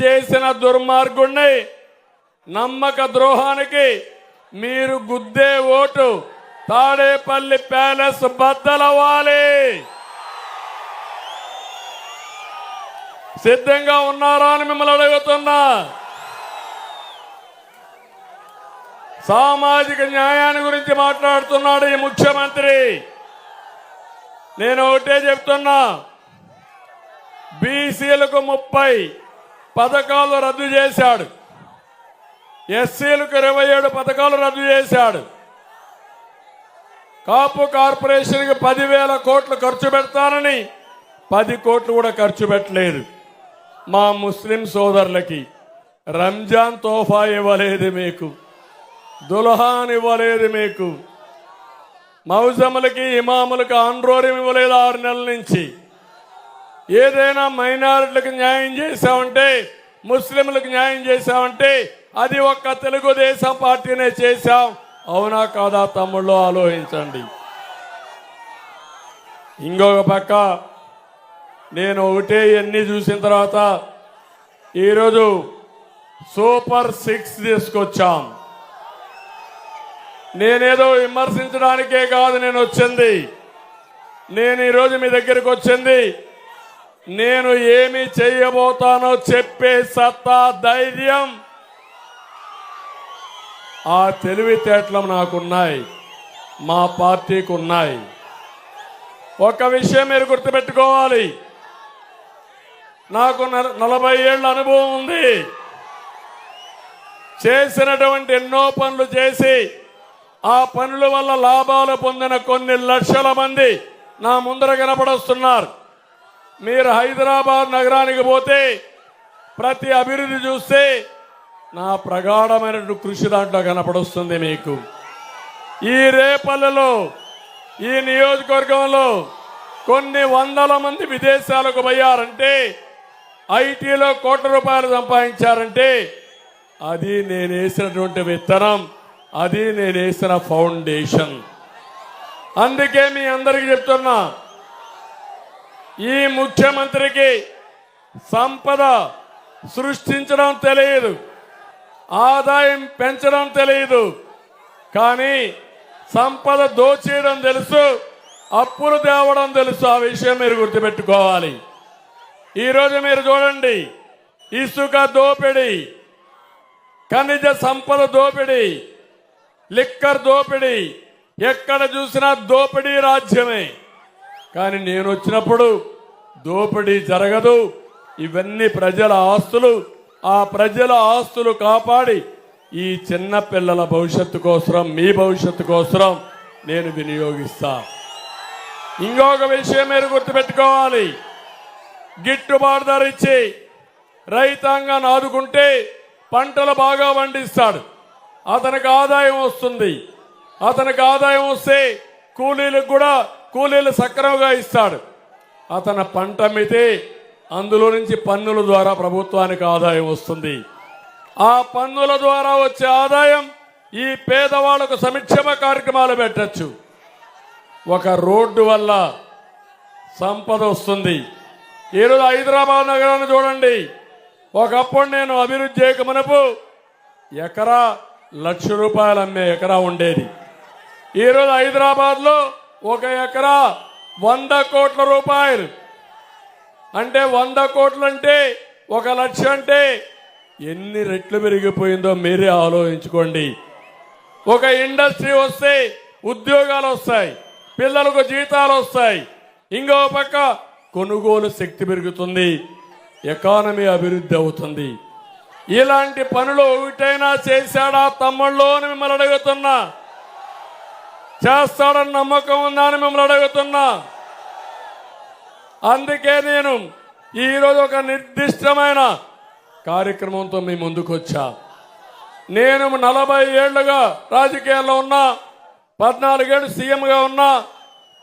చేసిన దుర్మార్గుణ్ణి నమ్మక ద్రోహానికి మీరు గుద్దే ఓటు తాడేపల్లి ప్యాలెస్ బద్దలవ్వాలి సిద్ధంగా ఉన్నారా అని మిమ్మల్ని అడుగుతున్నా. సామాజిక న్యాయాన్ని గురించి మాట్లాడుతున్నాడు ఈ ముఖ్యమంత్రి. నేను ఒకటే చెప్తున్నా బీసీలకు ముప్పై పథకాలు రద్దు చేశాడు. ఎస్సీలకు ఇరవై ఏడు పథకాలు రద్దు చేశాడు. కాపు కార్పొరేషన్కి పదివేల కోట్లు ఖర్చు పెడతానని పది కోట్లు కూడా ఖర్చు పెట్టలేదు. మా ముస్లిం సోదరులకి రంజాన్ తోఫా ఇవ్వలేదు మీకు. దుల్హాన్ ఇవ్వలేదు మీకు. మౌజములకి ఇమాములకి ఆండ్రోర్యం ఇవ్వలేదు ఆరు నెలల నుంచి. ఏదైనా మైనారిటీలకు న్యాయం చేశామంటే ముస్లింలకు న్యాయం చేశామంటే అది ఒక్క తెలుగుదేశం పార్టీనే చేశాం. అవునా కాదా తమ్ముళ్ళు ఆలోచించండి. ఇంకొక పక్క నేను ఒకటే ఇవన్నీ చూసిన తర్వాత ఈరోజు సూపర్ సిక్స్ తీసుకొచ్చాం. నేనేదో విమర్శించడానికే కాదు నేను వచ్చింది. నేను ఈరోజు మీ దగ్గరికి వచ్చింది. నేను ఏమి చేయబోతానో చెప్పే సత్తా ధైర్యం ఆ తెలివితేటలు నాకున్నాయి మా పార్టీకి ఉన్నాయి ఒక విషయం మీరు గుర్తుపెట్టుకోవాలి. నాకు నల- నలభై ఏళ్ళ అనుభవం ఉంది. చేసినటువంటి ఎన్నో పనులు చేసి ఆ పనుల వల్ల లాభాలు పొందిన కొన్ని లక్షల మంది నా ముందర కనపడొస్తున్నారు. మీరు హైదరాబాద్ నగరానికి పోతే ప్రతి అభివృద్ధి చూస్తే నా ప్రగాఢమైన కృషి దాంట్లో కనపడొస్తుంది మీకు. ఈ రేపల్లలో ఈ నియోజకవర్గంలో కొన్ని వందల మంది విదేశాలకు పోయారంటే ఐటీలో కోట్ల రూపాయలు సంపాదించారంటే అది నేను వేసినటువంటి విత్తనం అది నేను వేసిన ఫౌండేషన్. అందుకే మీ అందరికీ చెప్తున్నా ఈ ముఖ్యమంత్రికి సంపద సృష్టించడం తెలియదు ఆదాయం పెంచడం తెలియదు కానీ సంపద దోచేయడం తెలుసు అప్పులు తేవడం తెలుసు. ఆ విషయం మీరు గుర్తుపెట్టుకోవాలి. ఈరోజు మీరు చూడండి ఇసుక దోపిడి ఖనిజ సంపద దోపిడి లిక్కర్ దోపిడి ఎక్కడ చూసినా దోపిడీ రాజ్యమే. కానీ నేను వచ్చినప్పుడు దోపిడీ జరగదు. ఇవన్నీ ప్రజల ఆస్తులు. ఆ ప్రజల ఆస్తులు కాపాడి ఈ చిన్న పిల్లల భవిష్యత్తు కోసం మీ భవిష్యత్తు కోసం నేను వినియోగిస్తా. ఇంకొక విషయం మీరు గుర్తుపెట్టుకోవాలి. గిట్టుబాటు ధర ఇచ్చి రైతాంగాన్ని ఆదుకుంటే పంటలు బాగా పండిస్తాడు. అతనికి ఆదాయం వస్తుంది. అతనికి ఆదాయం వస్తే కూలీలకు కూడా కూలీలు సక్రమంగా ఇస్తాడు. అతను పంట అమ్మితే అందులో నుంచి పన్నుల ద్వారా ప్రభుత్వానికి ఆదాయం వస్తుంది. ఆ పన్నుల ద్వారా వచ్చే ఆదాయం ఈ పేదవాళ్ళకు సంక్షేమ కార్యక్రమాలు పెట్టచ్చు. ఒక రోడ్డు వల్ల సంపద వస్తుంది. ఈరోజు హైదరాబాద్ నగరాన్ని చూడండి. ఒకప్పుడు నేను అభివృద్ధి చేయకమునపు ఎకరా లక్ష రూపాయలు అమ్మే ఎకరా ఉండేది. ఈరోజు హైదరాబాద్లో ఒక ఎకరా వంద కోట్ల రూపాయలు. అంటే వంద కోట్లు అంటే ఒక లక్ష అంటే ఎన్ని రెట్లు పెరిగిపోయిందో మీరే ఆలోచించుకోండి. ఒక ఇండస్ట్రీ వస్తే ఉద్యోగాలు వస్తాయి పిల్లలకు జీతాలు వస్తాయి ఇంకో పక్క కొనుగోలు శక్తి పెరుగుతుంది ఎకానమీ అభివృద్ధి అవుతుంది. ఇలాంటి పనులు ఒకటైనా చేశాడా తమ్ముళ్ళు అని మిమ్మల్ని అడుగుతున్నా. చేస్తాడని నమ్మకం ఉందని మిమ్మల్ని అడుగుతున్నా. అందుకే నేను ఈరోజు ఒక నిర్దిష్టమైన కార్యక్రమంతో మీ ముందుకు వచ్చా నేను నలభై ఏళ్ళుగా రాజకీయాల్లో ఉన్నా పద్నాలుగేళ్ళు సీఎంగా ఉన్నా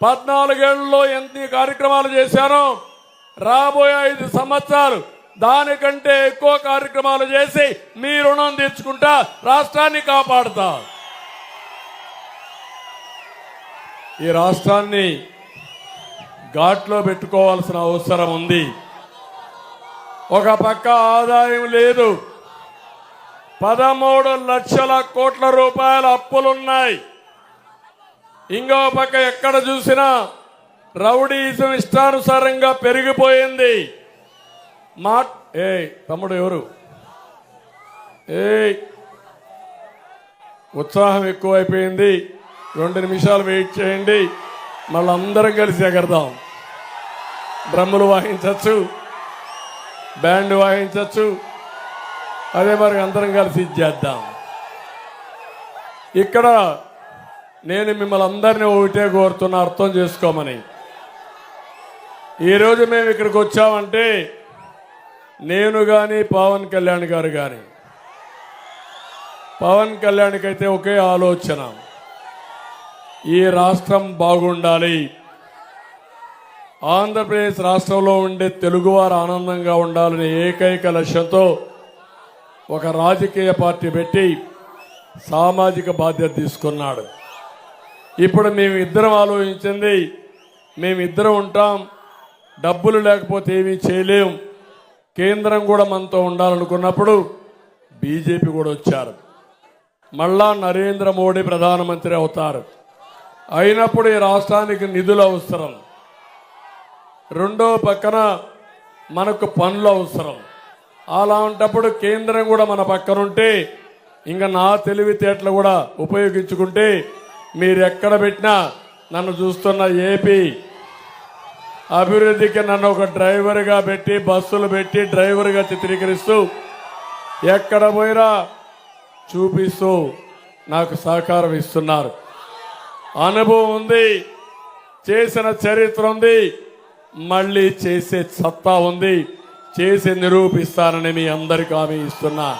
పద్నాలుగేళ్ళలో ఎన్ని కార్యక్రమాలు చేశానో రాబోయే ఐదు సంవత్సరాలు దానికంటే ఎక్కువ కార్యక్రమాలు చేసి మీ రుణం తీర్చుకుంటా రాష్ట్రాన్ని కాపాడుతా. ఈ రాష్ట్రాన్ని ఘాట్లో పెట్టుకోవాల్సిన అవసరం ఉంది. ఒక పక్క ఆదాయం లేదు. పదమూడు లక్షల కోట్ల రూపాయల అప్పులున్నాయి. ఇంకో పక్క ఎక్కడ చూసినా రౌడీజం ఇష్టానుసారంగా పెరిగిపోయింది. మా ఏ తమ్ముడు ఎవరు? ఏ ఉత్సాహం ఎక్కువైపోయింది. రెండు నిమిషాలు వెయిట్ చేయండి. మళ్ళీ అందరం కలిసి ఎగరదాం. డ్రమ్ములు వాయించవచ్చు బ్యాండ్ వాయించవచ్చు అదే మరి అందరం కలిసి చేద్దాం. ఇక్కడ నేను మిమ్మల్ని అందరినీ ఒకటే కోరుతున్నా అర్థం చేసుకోమని. ఈరోజు మేము ఇక్కడికి వచ్చామంటే నేను కానీ పవన్ కళ్యాణ్ గారు కానీ పవన్ కళ్యాణ్కి అయితే ఒకే ఆలోచన. ఈ రాష్ట్రం బాగుండాలి. ఆంధ్రప్రదేశ్ రాష్ట్రంలో ఉండే తెలుగువారు ఆనందంగా ఉండాలనే ఏకైక లక్ష్యంతో ఒక రాజకీయ పార్టీ పెట్టి సామాజిక బాధ్యత తీసుకున్నాడు. ఇప్పుడు మేము ఇద్దరం ఆలోచించింది మేమిద్దరం ఉంటాం డబ్బులు లేకపోతే ఏమీ చేయలేం కేంద్రం కూడా మనతో ఉండాలనుకున్నప్పుడు బీజేపీ కూడా వచ్చారు. మళ్ళా నరేంద్ర మోడీ ప్రధానమంత్రి అవుతారు. అయినప్పుడు ఈ రాష్ట్రానికి నిధులు అవసరం. రెండో పక్కన మనకు పనులు అవసరం. అలా ఉంటప్పుడు కేంద్రం కూడా మన పక్కనుంటే ఇంకా నా తెలివితేటలు కూడా ఉపయోగించుకుంటే మీరు ఎక్కడ పెట్టినా నన్ను చూస్తున్న ఏపీ అభివృద్ధికి నన్ను ఒక డ్రైవర్గా పెట్టి బస్సులు పెట్టి డ్రైవర్గా చిత్రీకరిస్తూ ఎక్కడ పోయినా చూపిస్తూ నాకు సహకారం ఇస్తున్నారు. అనుభవం ఉంది. చేసిన చరిత్ర ఉంది. మళ్ళీ చేసే సత్తా ఉంది. చేసి నిరూపిస్తానని మీ అందరికీ హామీ ఇస్తున్నా.